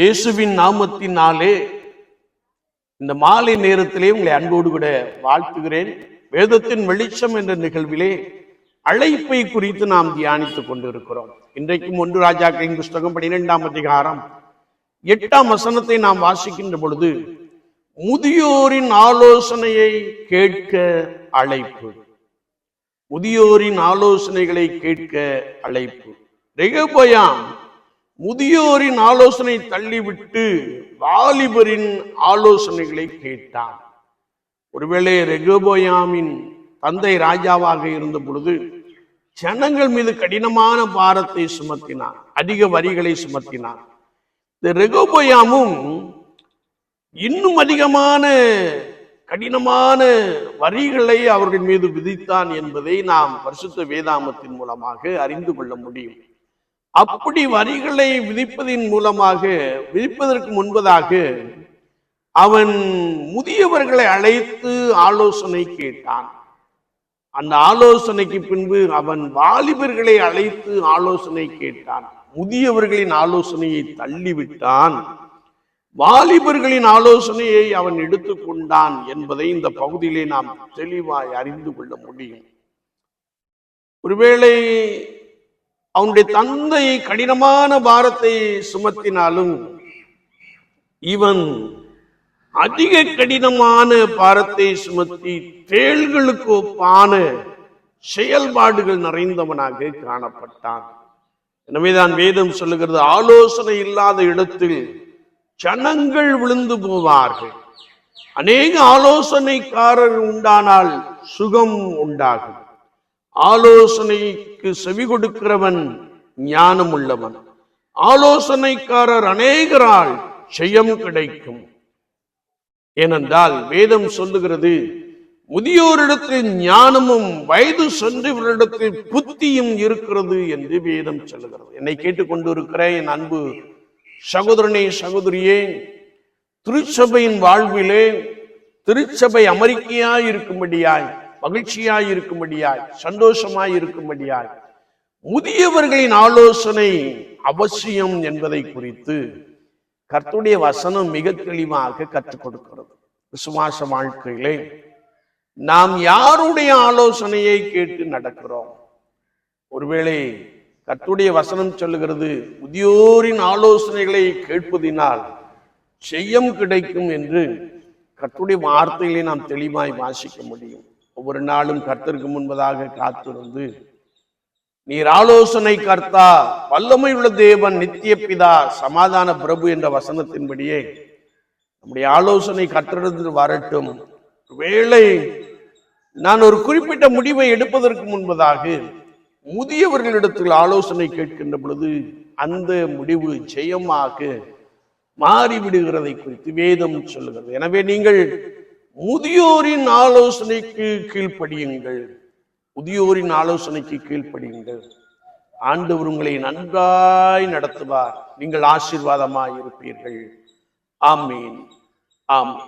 இயேசுவின் நாமத்தினாலே இந்த மாலை நேரத்திலே உங்களை அன்போடு கூட வாழ்த்துகிறேன். வேதத்தின் வெளிச்சம் என்ற நிகழ்விலே அழைப்பை குறித்து நாம் தியானித்துக் கொண்டிருக்கிறோம். இன்றைக்கும் ஒன்று ராஜாக்களின் புஸ்தகம் பனிரெண்டாம் அதிகாரம் எட்டாம் வசனத்தை நாம் வாசிக்கின்ற பொழுது முதியோரின் ஆலோசனையை கேட்க அழைப்பு. முதியோரின் ஆலோசனைகளை கேட்க அழைப்பு. ரெகபயாம் முதியோரின் ஆலோசனை தள்ளிவிட்டு வாலிபரின் ஆலோசனைகளை கேட்டான். ஒருவேளை ரெகோபயாமின் தந்தை ராஜாவாக இருந்த பொழுது ஜனங்கள் மீது கடினமான பாரத்தை சுமத்தினார் அதிக வரிகளை சுமத்தினார். இந்த ரெகோபயாமும் இன்னும் அதிகமான கடினமான வரிகளை அவர்கள் மீது விதித்தான் என்பதை நாம் பரிசுத்த வேதாமத்தின் மூலமாக அறிந்து கொள்ள முடியும். அப்படி வரிகளை விதிப்பதின் மூலமாக விதிப்பதற்கு முன்பதாக அவன் முதியவர்களை அழைத்து ஆலோசனை கேட்டான். அந்த ஆலோசனைக்கு பின்பு அவன் வாலிபர்களை அழைத்து ஆலோசனை கேட்டான். முதியவர்களின் ஆலோசனையை தள்ளிவிட்டான். வாலிபர்களின் ஆலோசனையை அவன் எடுத்துக்கொண்டான் என்பதை இந்த பகுதியிலே நாம் தெளிவாய் அறிந்து கொள்ள முடியும். ஒருவேளை அவனுடைய தந்தை கடினமான பாரத்தை சுமத்தினாலும் இவன் அதிக கடினமான பாரத்தை சுமத்தி தேள்களுக்கு ஒப்பான செயல்பாடுகள் நிறைந்தவனாக காணப்பட்டான். எனவேதான் வேதம் சொல்லுகிறது ஆலோசனை இல்லாத இடத்தில் ஜனங்கள் விழுந்து போவார்கள். அநேக ஆலோசனைக்காரர் உண்டானால் சுகம் உண்டாகும். ஆலோசனைக்கு செவி கொடுக்கிறவன் ஞானம் உள்ளவன் ஆலோசனைக்காரர் அநேகரால் ஜெயம் கிடைக்கும். ஏனென்றால் வேதம் சொல்லுகிறது முதியோரிடத்தில் ஞானமும் வயது சென்றவரிடத்தில் புத்தியும் இருக்கிறது என்று வேதம் சொல்லுகிறது. என்னை கேட்டுக்கொண்டிருக்கிற என் அன்பு சகோதரனே சகோதரியே திருச்சபையின் வாழ்விலே திருச்சபை அமெரிக்கையாய் இருக்கும்படியாய் மகிழ்ச்சியாய் இருக்கும்படியாய் சந்தோஷமாய் இருக்கும்படியாய் முதியவர்களின் ஆலோசனை அவசியம் என்பதை குறித்து கர்த்துடைய வசனம் மிக தெளிவாக கற்றுக் கொடுக்கிறது. விசுவாச வாழ்க்கையிலே நாம் யாருடைய ஆலோசனையை கேட்டு நடக்கிறோம்? ஒருவேளை கர்த்துடைய வசனம் சொல்லுகிறது முதியோரின் ஆலோசனைகளை கேட்பதினால் செய்யம் கிடைக்கும் என்று கர்த்துடைய வார்த்தைகளை நாம் தெளிவாய் வாசிக்க முடியும். ஒவ்வொரு நாளும் கர்த்தருக்கு முன்பதாக காத்திருந்து. நீர் ஆலோசனை கர்த்தா வல்லமை உள்ள தேவன் நித்திய பிதா சமாதான பிரபு என்ற வசனத்தின்படியே நம்முடைய ஆலோசனை கர்த்தரிடத்தில் வரட்டும். வேளை நான் ஒரு குறிப்பிட்ட முடிவை எடுப்பதற்கு முன்பதாக முதியவர்களிடத்தில் ஆலோசனை கேட்கின்ற பொழுது அந்த முடிவு ஜெயமாக மாறிவிடுகிறதை குறித்து வேதம் சொல்லுகிறது. எனவே நீங்கள் முதியோரின் ஆலோசனைக்கு கீழ்ப்படியுங்கள். முதியோரின் ஆலோசனைக்கு கீழ்ப்படியுங்கள். ஆண்டவர் உங்களை நன்றாய் நடத்துவார். நீங்கள் ஆசீர்வாதமாய் இருப்பீர்கள் ஆமீன். ஆம்.